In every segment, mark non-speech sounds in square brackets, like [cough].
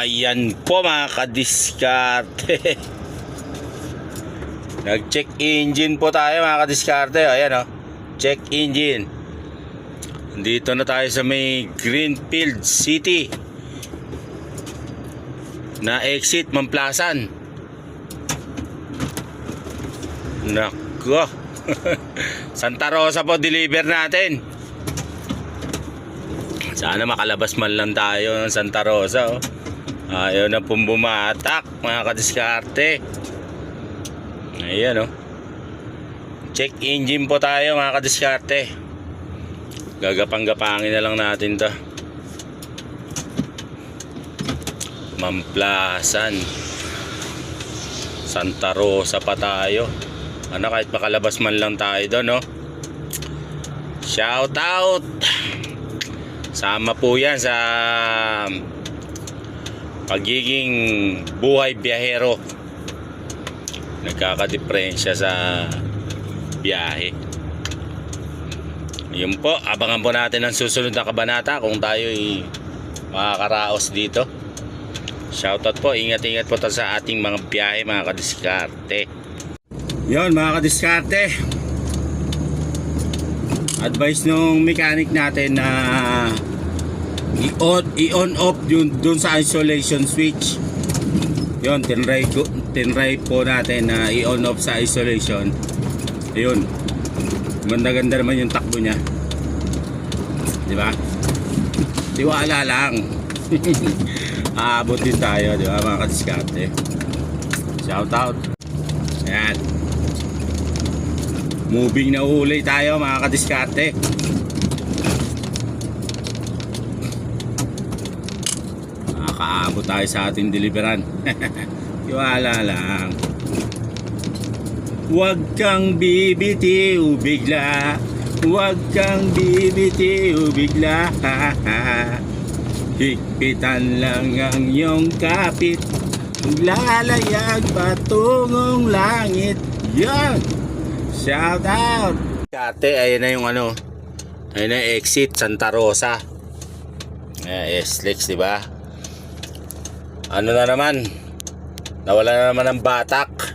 Ayan po mga kadiskarte. [laughs] Nag-check engine po tayo mga kadiskarte. Ayan o. Check engine. Dito na tayo sa may Greenfield City. Na exit Mamplasan. Nako. [laughs] Santa Rosa po deliver natin. Sana makalabas man lang tayo ng Santa Rosa. Oh. Ayaw na pong bumatak mga kadiskarte. Ayan oh. Check engine po tayo mga kadiskarte. Gagapang-gapangin na lang natin to. Mamplasan. Santa Rosa pa tayo. Ano kahit makalabas man lang tayo doon no. Shout out. Sama po yan sa pagiging buhay biyahero. Nagkakadiferensya sa biyahe. Yun po, abangan po natin ang susunod na kabanata kung tayo ay makakaraos dito. Shoutout po, ingat-ingat po tayo sa ating mga biyahe, mga kadiskarte. Yun, mga kadiskarte. Advice nung mechanic natin na i-on, i-on off yun dun sa isolation switch. Yun, tinry, ko, tinry po natin na i-on off sa isolation. Ayun. Ganda-ganda naman yung takbo niya. Di ba? Tiwala lang. [laughs] Aabot din tayo, di ba mga kadiskarte? Shout out. Ayan. Moving na uli tayo mga kadiskarte. Nakakaabot tayo sa ating deliveran. [laughs] Tiwala lang. Huwag kang bibitiw bigla. Huwag kang bibitiw bigla. [laughs] Higpitan lang ang iyong kapit. Lalayag patungong langit. Yan! Shout out! Dati, ayun na yung ano. Ayun na exit Santa Rosa. Ayan, S-Lex, di ba? Ano na naman? Nawala na naman ng batak.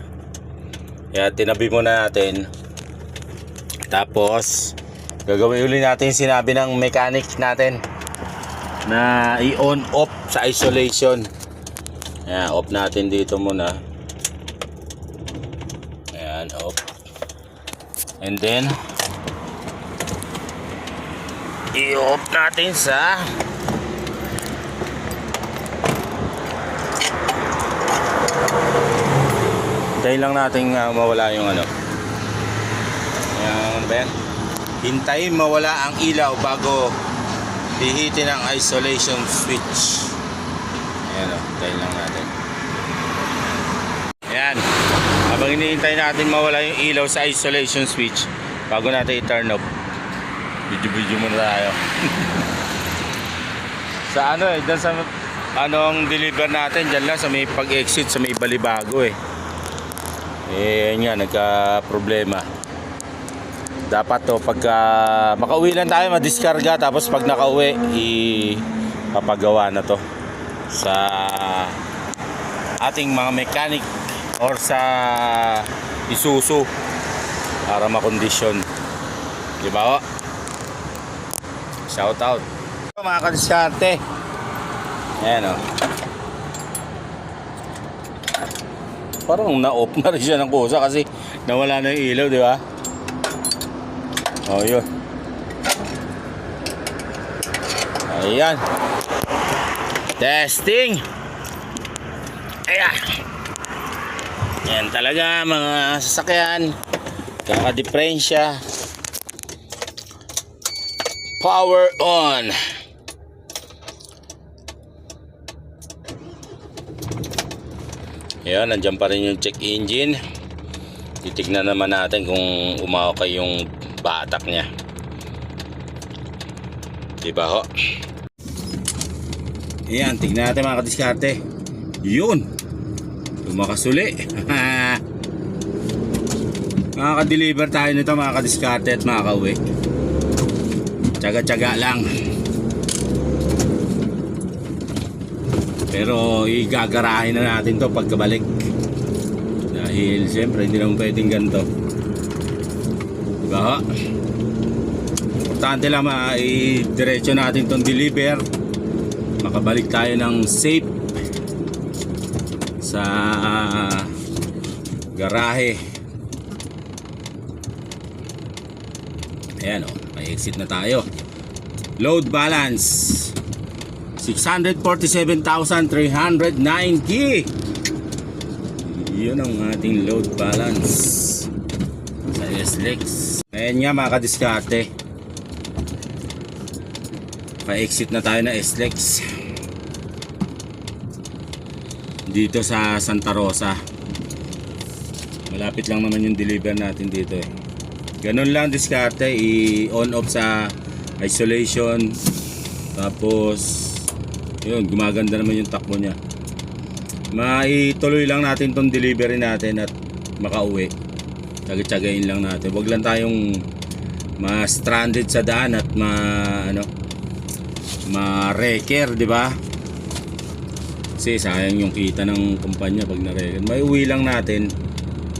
Kaya tinabi muna natin. Tapos, gagawin uli natin sinabi ng mechanic natin na i-on off sa isolation. Ayan, off natin dito muna. Ayan, off. And then, i-off natin sa Hintayin lang natin uh, mawala yung ano. Yung ano ba yan? Hintayin mawala ang ilaw bago hihitin ang isolation switch. Ayan o, hintayin lang natin. Ayan. Habang hinihintay natin mawala yung ilaw sa isolation switch bago natin i-turn off. Video-video muna tayo. [laughs] sa ano eh, dyan sa ano ang deliver natin dyan lang sa may pag-exit sa may balibago eh. Eh, nga, nagka-problema. Dapat to, pagka makauwi lang tayo, madiskarga. Tapos pag nakauwi, ipapagawa na to sa ating mga mechanic or sa Isuzu para makondisyon. Di ba? Shout out. Mga kadiskarte. Ayan o. Parang na-off na rin siya ng kusa kasi nawala na yung ilaw, di ba? Oh, yun. Ayan. Testing. Ayan. Yan talaga mga sasakyan. Kakadiferensya. Power on. Ayan, nandiyan pa rin yung check engine. Titignan naman natin kung umawak yung batak niya. Diba ho? Ayan, tignan natin mga kadiskarte. Yun! Lumakas uli. [laughs] Makaka-deliver tayo nito mga kadiskarte at makaka-uwi. Tsaga-tsaga lang. Pero igagarahin na natin to pagkabalik. Dahil siyempre hindi naman pwedeng ganito. Diba ho? Importante lang ma-diretso natin tong deliver. Makabalik tayo ng safe sa garahe. Ayan o, may exit na tayo. Load balance 647,390 Yun ang ating load balance sa SLEX. Ayan nga mga kadiskarte. Pa-exit na tayo na SLEX. Dito sa Santa Rosa. Malapit lang naman yung deliver natin dito eh. Ganun lang diskarte. I-on off sa isolation. Tapos yun gumaganda naman yung takbo niya. Maituloy lang natin tong delivery natin at makauwi. Tsaga-tsagain lang natin. Wag lang tayong ma-stranded sa daan at ma ano ma-wrecker di ba? Kasi sayang yung kita ng kumpanya pag na-wrecker. May uwi lang natin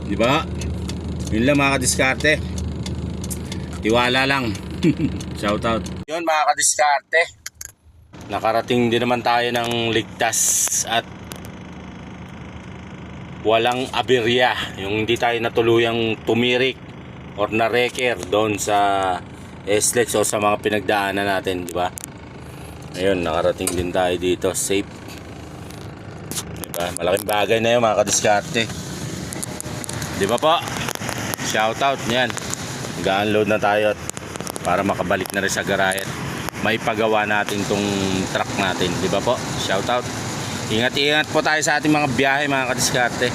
di ba? Yun lang mga kadiskarte. Tiwala lang. [laughs] Shout out. Yun mga kadiskarte nakarating din naman tayo ng ligtas at walang aberya yung hindi tayo natuluyang tumirik or na-wrecker doon sa SLEX o sa mga pinagdaanan natin di ba? Ayun nakarating din tayo dito. Safe. Di ba? Malaking bagay na yun mga kadiskarte. Di ba po? Shout out niyan. Mag-unload na tayo para makabalik na rin sa garahe may pagawa natin tong truck natin. Di ba po? Shout out. Ingat ingat po tayo sa ating mga biyahe mga kadiskarte